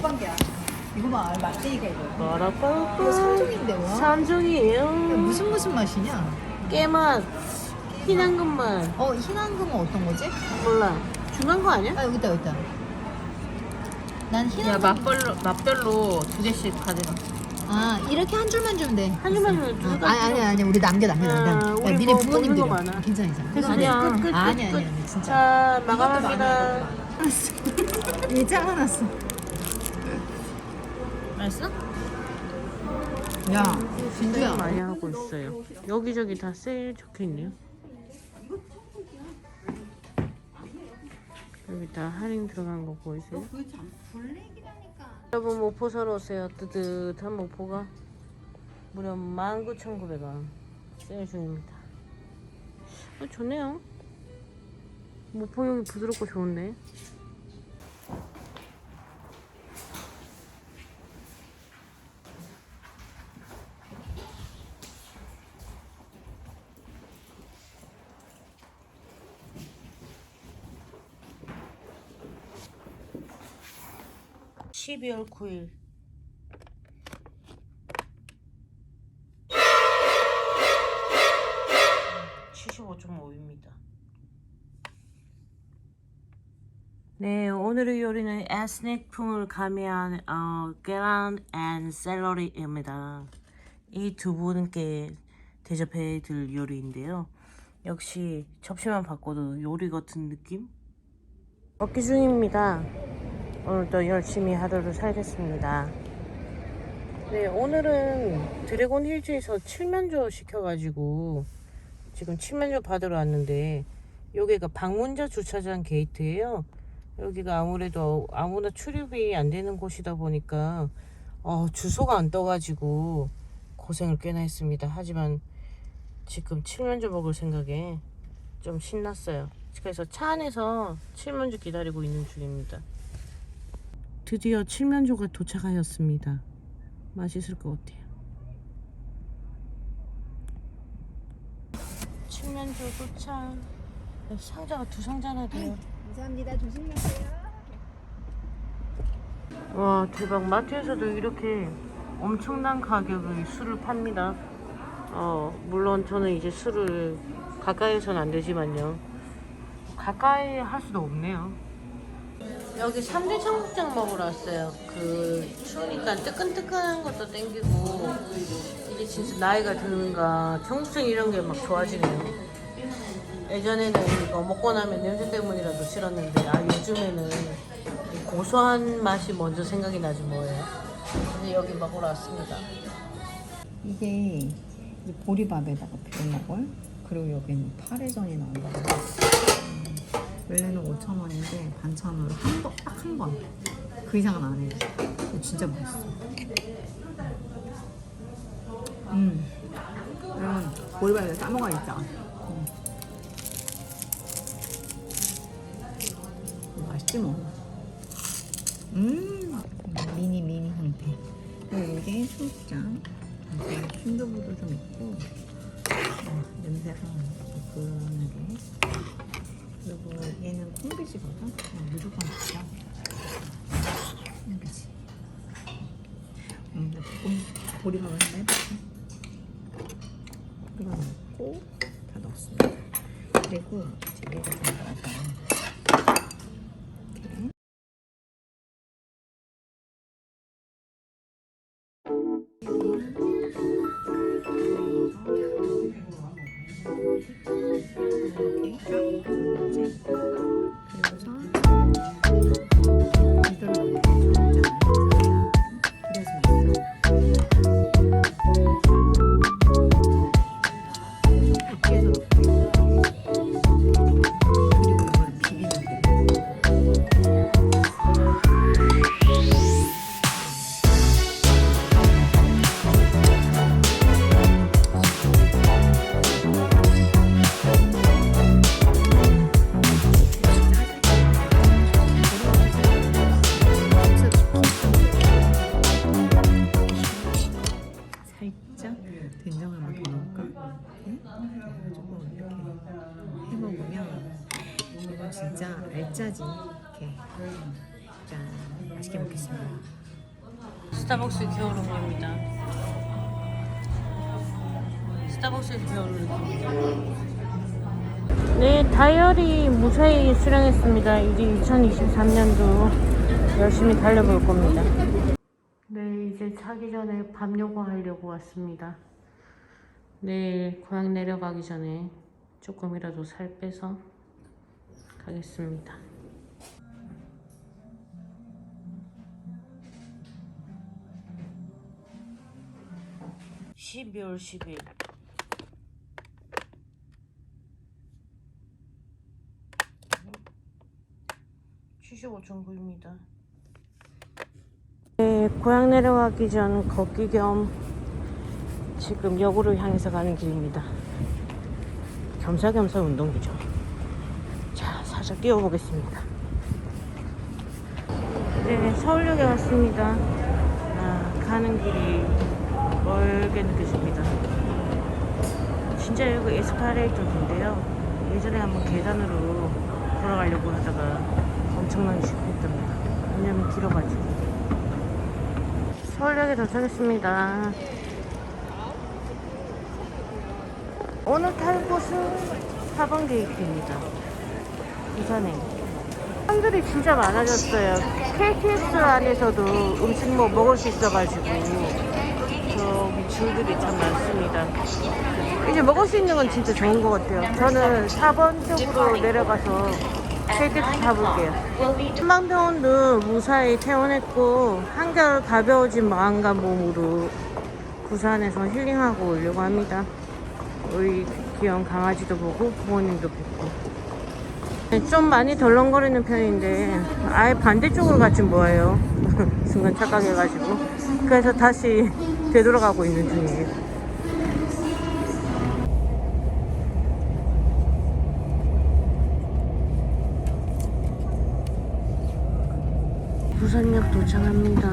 먹방이야. 이거 봐, 맛쟁이가 이거. 이거 빠라빠라빠. 산종인데 와. 산중이에요. 무슨 무슨 맛이냐? 깨맛, 희난금맛. 어, 흰앙금은 어떤 거지? 몰라. 중간 거 아니야? 아, 여기 있다, 여기 있다. 난 야, 흰앙금. 맛별로, 맛별로 두 개씩 가져가. 아, 이렇게 한 줄만 주면 돼. 한 줄만 주면 아, 두 아니, 아니, 아니, 우리 남겨, 남겨, 아, 남겨. 우리 야, 니네 뭐. 먹는 거 많아. 괜찮아, 괜찮아. 아니야. 끝, 끝, 끝, 아니, 아니, 끝. 아니, 진짜. 자, 마감합니다. 얘 잘라놨어. 맛있어? 야, 진주야. 많이 하고 있어요. 여기저기 다 세일 적혀 있네요. 여기 다 할인 들어간 거 보이세요? 여러분 모포 사러 오세요. 뜨뜻한 모포가 무려 19,900원 세일 중입니다. 어, 좋네요. 모포용이 부드럽고 좋은데. 12월 9일. (75.5입니다) 네 오늘의 요리는 에스닉풍을 가미한 어, 계란 앤 샐러리입니다. 이 두 분께 대접해 드릴 요리인데요. 역시 접시만 바꿔도 요리 같은 느낌? 먹기 중입니다 오늘도 열심히 하루를 살겠습니다. 네, 오늘은 드래곤 힐즈에서 칠면조 시켜가지고 지금 칠면조 받으러 왔는데 여기가 방문자 주차장 게이트예요. 여기가 아무래도 아무나 출입이 안 되는 곳이다 보니까 어, 주소가 안 떠가지고 고생을 꽤나 했습니다. 하지만 지금 칠면조 먹을 생각에 좀 신났어요. 그래서 차 안에서 칠면조 기다리고 있는 중입니다. 드디어 칠면조가 도착하였습니다. 맛있을 것 같아요. 칠면조 도착. 상자가 두 상자나 돼요. 감사합니다. 조심하세요. 와 대박 마트에서도 이렇게 엄청난 가격의 술을 팝니다. 어 물론 저는 이제 술을 가까이서는 안 되지만요. 가까이 할 수도 없네요. 여기 3대 청국장 먹으러 왔어요. 그 추우니까 뜨끈뜨끈한 것도 땡기고 이게 진짜 나이가 드는가 청국장 이런 게 막 좋아지네요. 예전에는 이거 먹고 나면 냄새 때문이라도 싫었는데 아 요즘에는 이 고소한 맛이 먼저 생각이 나지 뭐예요. 근데 여기 먹으러 왔습니다. 이게 보리밥에다가 비벼 먹을 그리고 여기는 파래전이 나온다고 음, 원래는 5,000원인데 반찬으로 한 번, 딱 한 번. 그 이상은 안 해요. 진짜 맛있어. 음. 여러분, 보리밥에 싸먹어야 있죠. 음. 맛있지 뭐. 음. 미니 미니 형태. 그리고 이게. 이렇게 순두부도 좀 있고 어, 냄새가 그런게 그리고 얘는 콩비지거든. 그냥 무조건 진짜 콩비지. 음, 나 볶음 보리밥을 한번 해볼게. 이거 넣고 다 넣었습니다. 그리고 이제 얘가 알짜지 이렇게 짠 맛있게 먹겠습니다. 스타벅스. 스타벅스에서 겨울음료. 네, 다이어리 무사히 수령했습니다. 이제 2023년도 열심히 달려볼 겁니다. 네, 이제 자기 전에 밥 요구하려고 왔습니다. 내일 고향 내려가기 전에 조금이라도 살 빼서 가겠습니다. 12월 10일. (75.9입니다) 네, 고향 내려가기 전 걷기 겸 지금 역으로 향해서 가는 길입니다. 겸사겸사 운동이죠. 자, 살짝 뛰어보겠습니다. 네, 서울역에 왔습니다. 아, 가는 길이 멀게 느껴집니다. 진짜 여기 에스카레이터인데요. 예전에 한번 계단으로 걸어가려고 하다가 엄청나게 실패했답니다. 왜냐면 길어가지고. 서울역에 도착했습니다. 오늘 탈 곳은 4번 게이트입니다. 부산행. 사람들이 진짜 많아졌어요. KTX 안에서도 음식 뭐 먹을 수 있어가지고 저기 줄들이 참 많습니다. 이제 먹을 수 있는 건 진짜 좋은 것 같아요. 저는 4번 쪽으로 내려가서 KTX 타볼게요. 한방병원도 무사히 퇴원했고 한결 가벼워진 마음과 몸으로 부산에서 힐링하고 오려고 합니다. 우리 귀여운 강아지도 보고 부모님도 뵙고 네, 좀 많이 덜렁거리는 편인데 아예 반대쪽으로 갔지 뭐예요? 순간 착각해가지고. 그래서 다시 되돌아가고 있는 중이에요. 부산역 도착합니다.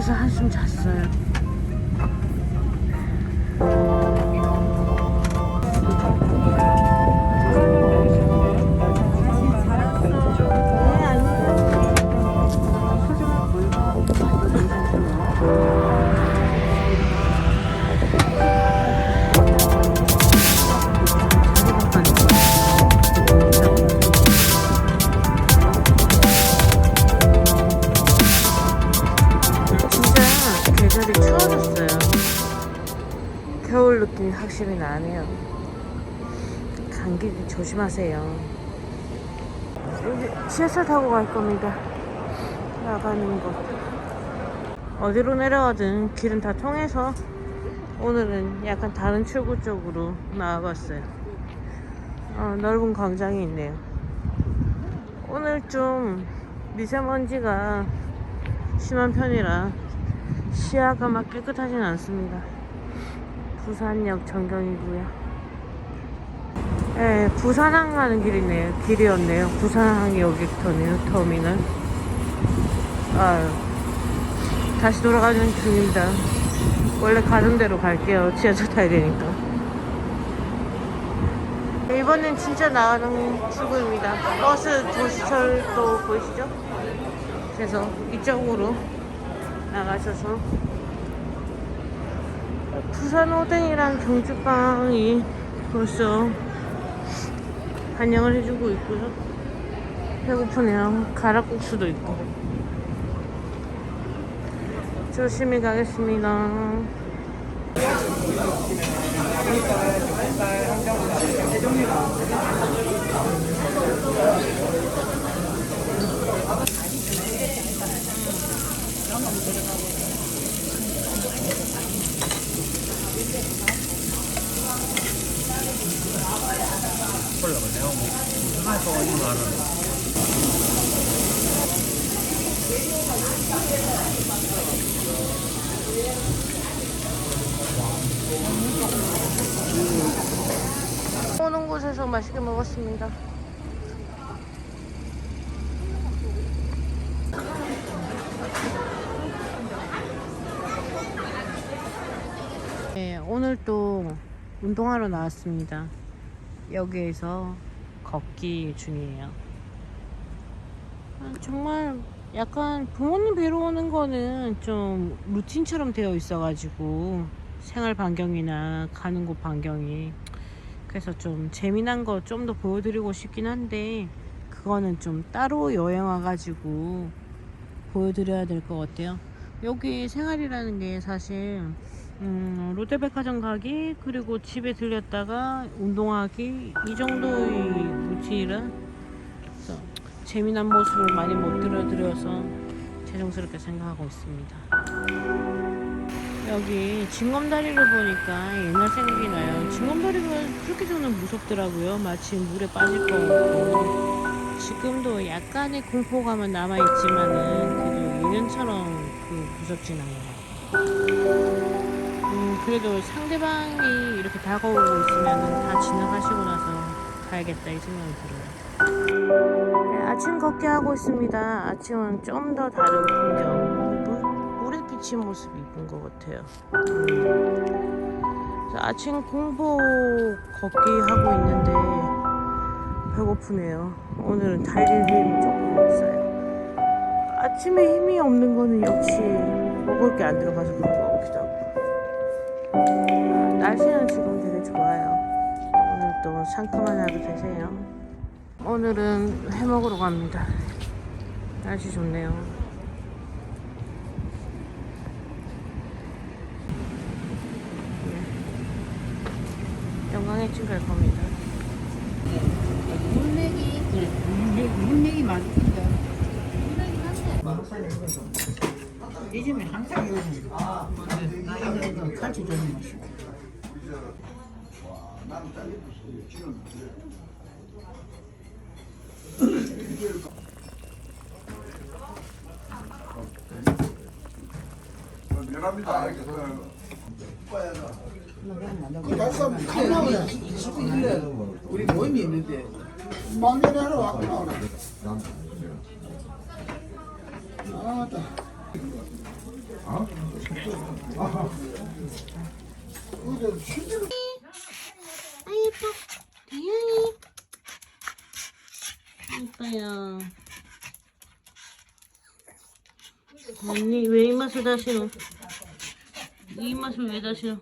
안에서 한숨 잤어요 느낌이 확실히 나네요. 감기 조심하세요. 지하철 타고 갈 겁니다. 나가는 곳. 어디로 내려가든 길은 다 통해서 오늘은 약간 다른 출구 쪽으로 나와봤어요. 어, 넓은 광장이 있네요. 오늘 좀 미세먼지가 심한 편이라 시야가 막 깨끗하진 않습니다. 부산역 전경이고요. 네, 부산항 가는 길이네요. 길이었네요. 부산항이 여기부터네요. 터미널. 아유, 다시 돌아가는 중입니다. 원래 가는 대로 갈게요. 지하철 타야 되니까. 이번엔 진짜 나가는 출구입니다. 버스 도시철도 보이시죠? 그래서 이쪽으로 나가셔서 부산 오뎅이랑 경주빵이 벌써 환영을 해주고 있고요. 배고프네요. 가락국수도 있고. 조심히 가겠습니다. 오는 곳에서 맛있게 먹었습니다. 네, 오늘 또 운동하러 나왔습니다. 여기에서 걷기 중이에요. 아, 정말 약간 부모님 뵈러 오는 거는 좀 루틴처럼 되어 있어가지고 생활 반경이나 가는 곳 반경이 그래서 좀 재미난 거 좀 더 보여드리고 싶긴 한데 그거는 좀 따로 여행 와가지고 보여드려야 될 것 같아요. 여기 생활이라는 게 사실 음, 롯데백화점 가기 그리고 집에 들렸다가 운동하기 이 정도의 루틴이라 재미난 모습을 많이 못 들어드려서 죄송스럽게 생각하고 있습니다. 여기 징검다리를 보니까 옛날 생각이 나요. 징검다리가 그렇게 저는 무섭더라고요. 마치 물에 빠질 것 같고 지금도 약간의 공포감은 남아있지만은 그래도 예전처럼 그 무섭진 않아요. 음, 그래도 상대방이 이렇게 다가오고 있으면 다 지나가시고 나서 가야겠다 이 생각이 들어요. 네, 아침 걷기 하고 있습니다. 아침은 좀 더 다른 풍경. 물에 비친 모습이 이쁜 것 같아요. 아침 공복 걷기 하고 있는데 배고프네요. 오늘은 달릴 힘이 조금 없어요. 아침에 힘이 없는 거는 역시 먹을 게 안 들어가서 그런 것 상큼한 하루 되세요. 오늘은 회 먹으러 갑니다. 날씨 좋네요. 네. 영광의 찜갈 겁니다. 물맥이 물맥이 맛있다. 이 집에 항상 이거는 나이는 칼치 좋은 맛이. 미안합니다. 우리 모임이 있는데 막년에 하러 왔구나. 아따 그게 실제로 아 예뻐 대양이 예뻐요 언니 왜 이 맛을 다시노 이 맛을 왜 다시노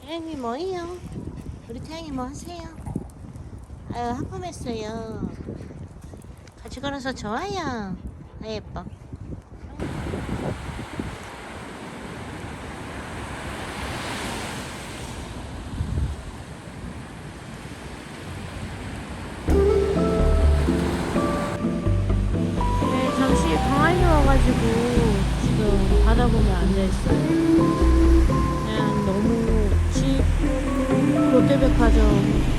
태양이 뭐예요? 우리 태양이 뭐 하세요? 아유 하품했어요 같이 걸어서 좋아요. 아 예뻐. 와가지고 지금 바다 보면 앉아있어요. 그냥 너무 집 롯데백화점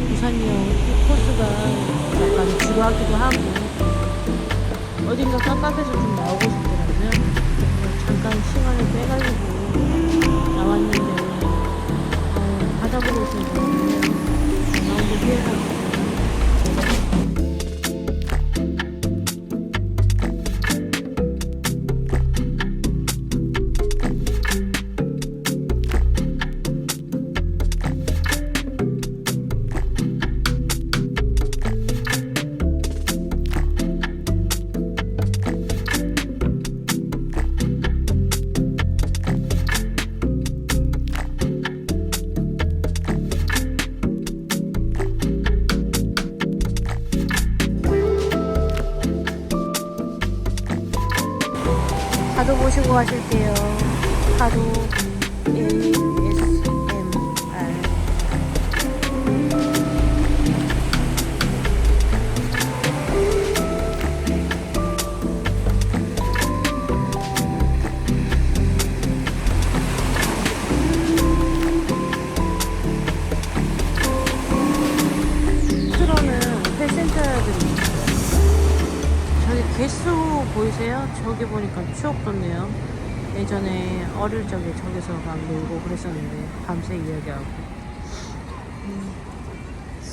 부산역 이 코스가 약간 지루하기도 하고 어딘가 깜깜해서 좀 나오고 싶더라고요. 잠깐 시간을 빼가지고 나왔는데 어, 바다 보고 있어서 나온 게 후회가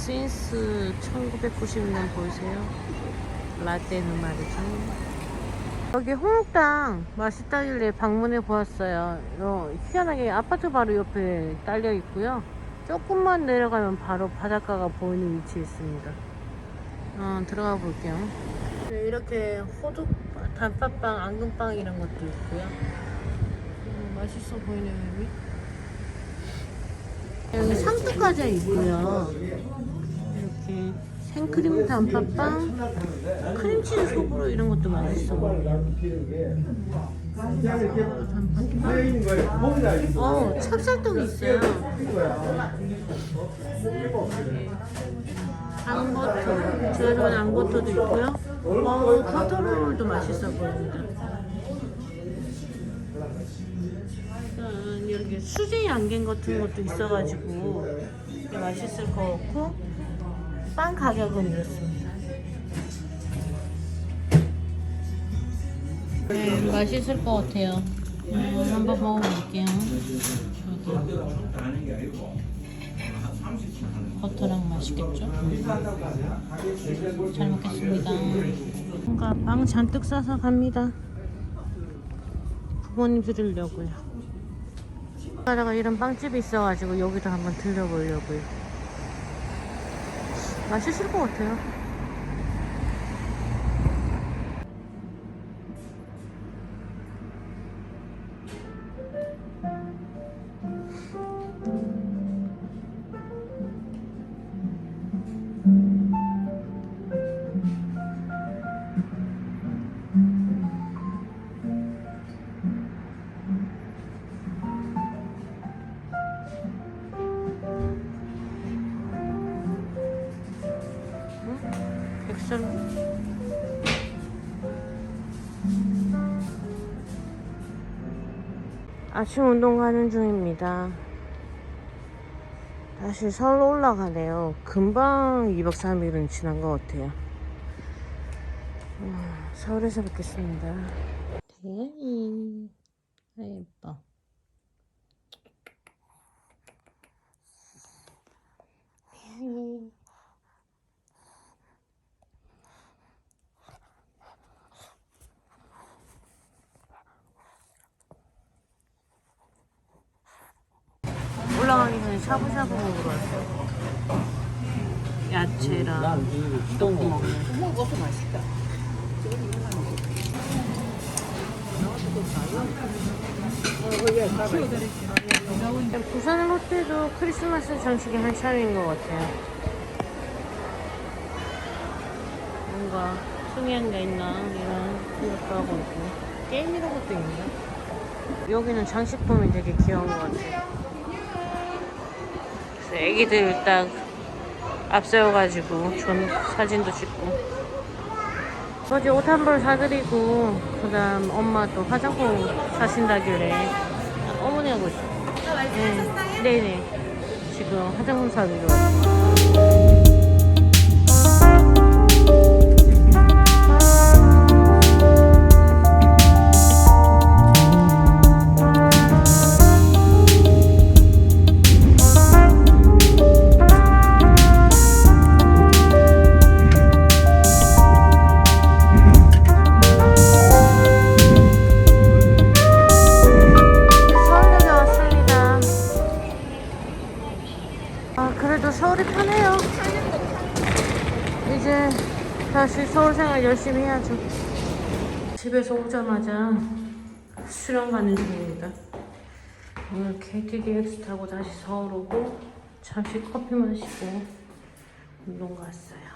스윈스 1990년 보이세요? 라떼는 말이죠. 여기 홍옥당 맛있다길래 방문해 보았어요. 어, 희한하게 아파트 바로 옆에 딸려 있고요. 조금만 내려가면 바로 바닷가가 보이는 위치에 있습니다. 어, 들어가 볼게요. 네, 이렇게 호두 단팥빵, 앙금빵 이런 것도 있고요. 음, 맛있어 보이네요, 여기. 여기 상투과자 있고요. 이렇게 생크림 단팥빵, 크림치즈 속으로 이런 것도 맛있어. 어, 찹쌀떡이 있어요. 앙버터, 제가 좋아하는 앙버터도 있고요. 어, 버터롤도 맛있어 보입니다. 이렇게 수제 양갱 같은 것도 있어가지고 맛있을 것 같고 빵 가격은 이렇습니다. 네, 맛있을 것 같아요. 음, 한번 먹어볼게요. 여기. 버터랑 맛있겠죠? 잘 먹겠습니다. 뭔가 빵 잔뜩 싸서 갑니다. 부모님 드리려고요. 가다가 이런 빵집이 있어가지고 여기도 한번 들려보려고요. 맛있을 것 같아요. 아침 운동 가는 중입니다. 다시 서울 올라가네요. 금방 2박 3일은 지난 것 같아요. 음, 서울에서 뵙겠습니다. 대현이. 아, 예뻐. 대현이. 올라가기 전에 샤브샤브 먹으러 왔어요. 야채랑 떡국 먹는. 어머 이것도 맛있다. 부산 롯데도 크리스마스 전시기 한참인 것 같아요. 뭔가 특이한 게 있나 이런 생각도 하고 있고 게임 이런 것도 있네요. 여기는 장식품이 되게 귀여운 것 같아요. 그래서 애기들 딱 앞세워가지고 전 사진도 찍고 어제 옷 한 벌 사드리고 그다음 엄마 또 화장품 사신다길래 어머니 하고 있어요. 네, 네네. 지금 화장품 사드리러 왔어요. 열심히 해야죠. 집에서 오자마자 수련 가는 중입니다. 오늘 KTDX 타고 다시 서울 오고 잠시 커피 마시고 운동 갔어요.